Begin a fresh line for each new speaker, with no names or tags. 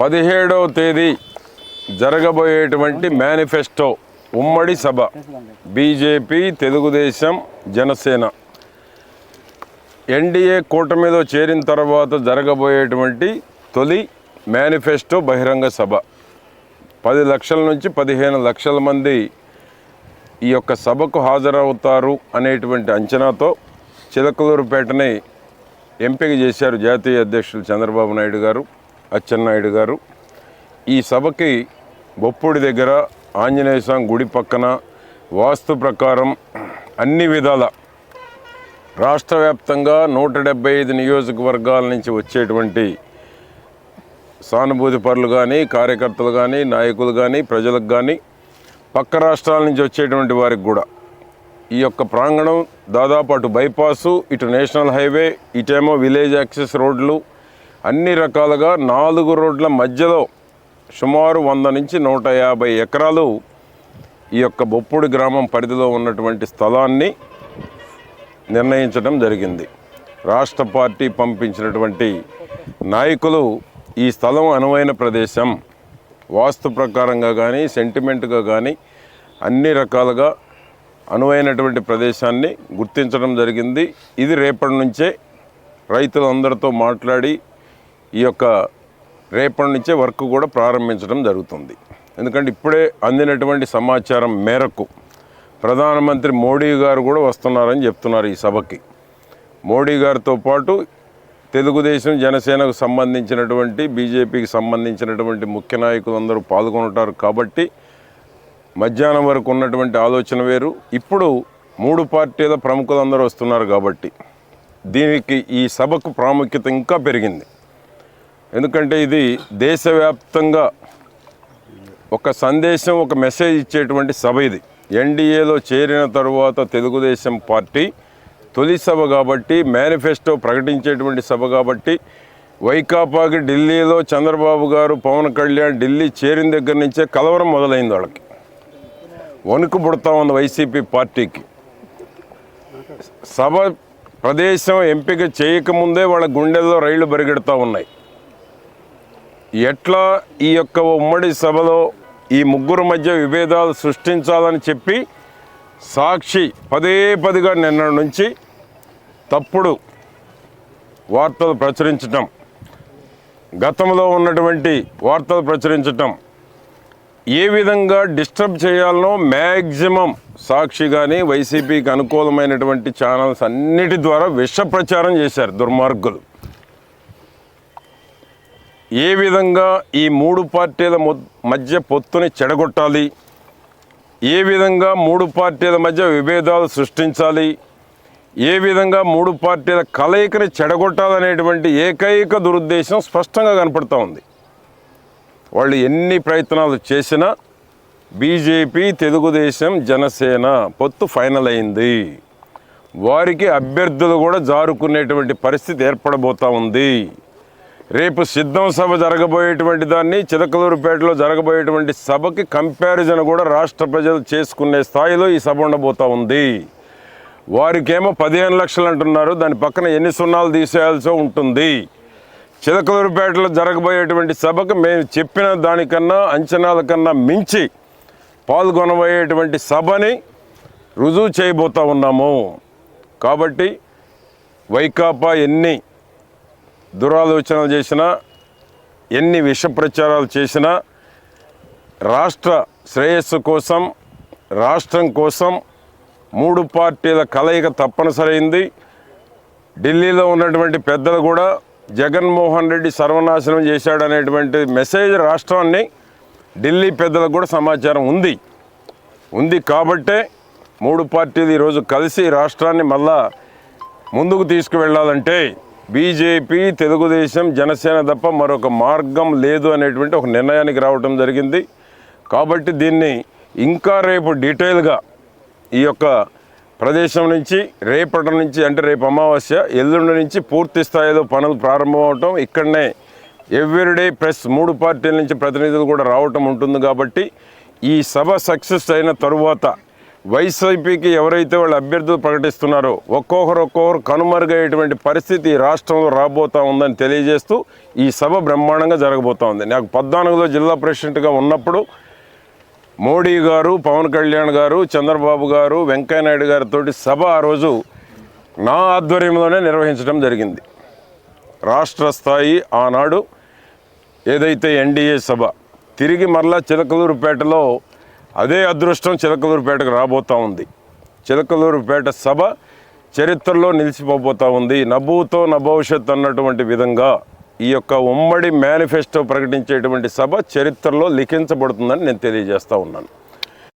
పదిహేడవ తేదీ జరగబోయేటువంటి మేనిఫెస్టో ఉమ్మడి సభ. బీజేపీ తెలుగుదేశం జనసేన. ఎన్డీఏ కూటమిలో చేరిన తర్వాత జరగబోయేటువంటి తొలి మేనిఫెస్టో బహిరంగ సభ. పది లక్షల నుంచి పదిహేను లక్షల మంది ఈ యొక్క సభకు హాజరవుతారు అనేటువంటి అంచనాతో చిలకలూరుపేటని ఎంపిక చేశారు జాతీయ అధ్యక్షులు చంద్రబాబు నాయుడు గారు. అచ్చెన్నాయుడు గారు. ఈ సభకి బొప్పుడి దగ్గర ఆంజనేయ స్వామి గుడి పక్కన వాస్తు ప్రకారం అన్ని విధాల రాష్ట్ర వ్యాప్తంగా నూట డెబ్బై ఐదు నియోజకవర్గాల నుంచి వచ్చేటువంటి సానుభూతి పరులు కానీ కార్యకర్తలు కానీ నాయకులు కానీ ప్రజలకు కానీ పక్క రాష్ట్రాల నుంచి వచ్చేటువంటి వారికి కూడా ఈ యొక్క ప్రాంగణం దాదాపు అటు బైపాసు ఇటు నేషనల్ హైవే ఇటేమో విలేజ్ యాక్సెస్ రోడ్లు అన్ని రకాలుగా నాలుగు రోడ్ల మధ్యలో సుమారు వంద నుంచి నూట యాభై ఎకరాలు ఈ యొక్క బొప్పుడు గ్రామం పరిధిలో ఉన్నటువంటి స్థలాన్ని నిర్ణయించడం జరిగింది. రాష్ట్ర పార్టీ పంపించినటువంటి నాయకులు ఈ స్థలం అనువైన ప్రదేశం వాస్తు ప్రకారంగా కానీ సెంటిమెంట్గా కానీ అన్ని రకాలుగా అనువైనటువంటి ప్రదేశాన్ని గుర్తించడం జరిగింది. ఇది రేపటి నుంచే రైతులందరితో మాట్లాడి ఈ యొక్క రేపటి నుంచే వర్క్ కూడా ప్రారంభించడం జరుగుతుంది. ఎందుకంటే ఇప్పుడే అందినటువంటి సమాచారం మేరకు ప్రధానమంత్రి మోడీ గారు కూడా వస్తున్నారని చెప్తున్నారు ఈ సభకి. మోడీ గారితో పాటు తెలుగుదేశం జనసేనకు సంబంధించినటువంటి బీజేపీకి సంబంధించినటువంటి ముఖ్య నాయకులు అందరూ పాల్గొంటారు కాబట్టి మధ్యాహ్నం వరకు ఉన్నటువంటి ఆలోచన వేరు. ఇప్పుడు మూడు పార్టీల ప్రముఖులందరూ వస్తున్నారు కాబట్టి దీనికి ఈ సభకు ప్రాముఖ్యత ఇంకా పెరిగింది. ఎందుకంటే ఇది దేశవ్యాప్తంగా ఒక సందేశం ఒక మెసేజ్ ఇచ్చేటువంటి సభ ఇది. ఎన్డీఏలో చేరిన తరువాత తెలుగుదేశం పార్టీ తొలి సభ కాబట్టి మేనిఫెస్టో ప్రకటించేటువంటి సభ కాబట్టి వైకాపాకి ఢిల్లీలో చంద్రబాబు గారు పవన్ కళ్యాణ్ ఢిల్లీ చేరిన దగ్గర నుంచే కలవరం మొదలైంది వాళ్ళకి. వణుకు పుడతా ఉంది వైసీపీ పార్టీకి. సభ ప్రదేశం ఎంపిక చేయకముందే వాళ్ళ గుండెల్లో రైళ్ళు పరిగెడుతూ ఉన్నాయి. ఎట్లా ఈ యొక్క ఉమ్మడి సభలో ఈ ముగ్గురు మధ్య విభేదాలు సృష్టించాలని చెప్పి సాక్షి పదే పదిగా నిన్న నుంచి తప్పుడు వార్తలు ప్రచురించటం గతంలో ఉన్నటువంటి వార్తలు ప్రచురించటం ఏ విధంగా డిస్టర్బ్ చేయాలనో మ్యాక్సిమం సాక్షి కానీ వైసీపీకి అనుకూలమైనటువంటి ఛానల్స్ అన్నిటి ద్వారా విష ప్రచారం చేశారు దుర్మార్గులు. ఏ విధంగా ఈ మూడు పార్టీల మధ్య పొత్తుని చెడగొట్టాలి? ఏ విధంగా మూడు పార్టీల మధ్య విభేదాలు సృష్టించాలి? ఏ విధంగా మూడు పార్టీల కలయికని చెడగొట్టాలనేటువంటి ఏకైక దురుద్దేశం స్పష్టంగా కనపడుతూ ఉంది. వాళ్ళు ఎన్ని ప్రయత్నాలు చేసినా బీజేపీ తెలుగుదేశం జనసేన పొత్తు ఫైనల్ అయింది. వారికి అభ్యర్థులు కూడా జారుకునేటువంటి పరిస్థితి ఏర్పడబోతా ఉంది. రేపు సిద్ధం సభ జరగబోయేటువంటి దాన్ని చిలకలూరుపేటలో జరగబోయేటువంటి సభకి కంపారిజన్ కూడా రాష్ట్ర ప్రజలు చేసుకునే స్థాయిలో ఈ సభ ఉండబోతా ఉంది. వారికేమో పదిహేను లక్షలు అంటున్నారు. దాని పక్కన ఎన్ని సున్నాలు తీసేయాల్సి ఉంటుంది. చిలకలూరుపేటలో జరగబోయేటువంటి సభకు మేము చెప్పిన దానికన్నా అంచనాల కన్నా మించి పాల్గొనబోయేటువంటి సభని రుజువు చేయబోతూ ఉన్నాము. కాబట్టి వైకాపా ఎన్ని దురాలోచనలు చేసినా ఎన్ని విష ప్రచారాలు చేసినా రాష్ట్ర శ్రేయస్సు కోసం రాష్ట్రం కోసం మూడు పార్టీల కలయిక తప్పనిసరైంది. ఢిల్లీలో ఉన్నటువంటి పెద్దలు కూడా జగన్మోహన్ రెడ్డి సర్వనాశనం చేశాడనేటువంటి మెసేజ్ రాష్ట్రాన్ని ఢిల్లీ పెద్దలకు కూడా సమాచారం ఉంది. ఉంది కాబట్టే మూడు పార్టీలు ఈరోజు కలిసి రాష్ట్రాన్ని మళ్ళా ముందుకు తీసుకువెళ్ళాలంటే బీజేపీ తెలుగుదేశం జనసేన తప్ప మరొక మార్గం లేదు అనేటువంటి ఒక నిర్ణయానికి రావటం జరిగింది. కాబట్టి దీన్ని ఇంకా రేపు డీటెయిల్గా ఈ యొక్క ప్రదేశం నుంచి రేపటి నుంచి అంటే రేపు అమావాస్య ఎల్లుండి నుంచి పూర్తి స్థాయిలో పనులు ప్రారంభమవటం ఇక్కడనే ఎవ్రీడే ప్రెస్ మూడు పార్టీల నుంచి ప్రతినిధులు కూడా రావటం ఉంటుంది కాబట్టి ఈ సభ సక్సెస్ అయిన తరువాత వైసీపీకి ఎవరైతే వాళ్ళు అభ్యర్థులు ప్రకటిస్తున్నారో ఒక్కొక్కరు ఒక్కొక్కరు కనుమరుగయ్యేటువంటి పరిస్థితి రాష్ట్రంలో రాబోతా ఉందని తెలియజేస్తూ ఈ సభ బ్రహ్మాండంగా జరగబోతా ఉంది. నాకు పద్నాలుగులో జిల్లా ప్రెసిడెంట్గా ఉన్నప్పుడు మోడీ గారు పవన్ కళ్యాణ్ గారు చంద్రబాబు గారు వెంకయ్యనాయుడు గారితో సభ ఆ రోజు నా ఆధ్వర్యంలోనే నిర్వహించడం జరిగింది. రాష్ట్ర స్థాయి ఆనాడు ఏదైతే ఎన్డీఏ సభ తిరిగి మరలా చిలకలూరుపేటలో అదే అదృష్టం చిలకలూరుపేటకు రాబోతా ఉంది. చిలకలూరుపేట సభ చరిత్రలో నిలిచిపోబోతూ ఉంది. నభూతో నభవిష్యత్ అన్నటువంటి విధంగా ఈ యొక్క ఉమ్మడి మేనిఫెస్టో ప్రకటించేటువంటి సభ చరిత్రలో లిఖించబడుతుందని నేను తెలియజేస్తూ ఉన్నాను.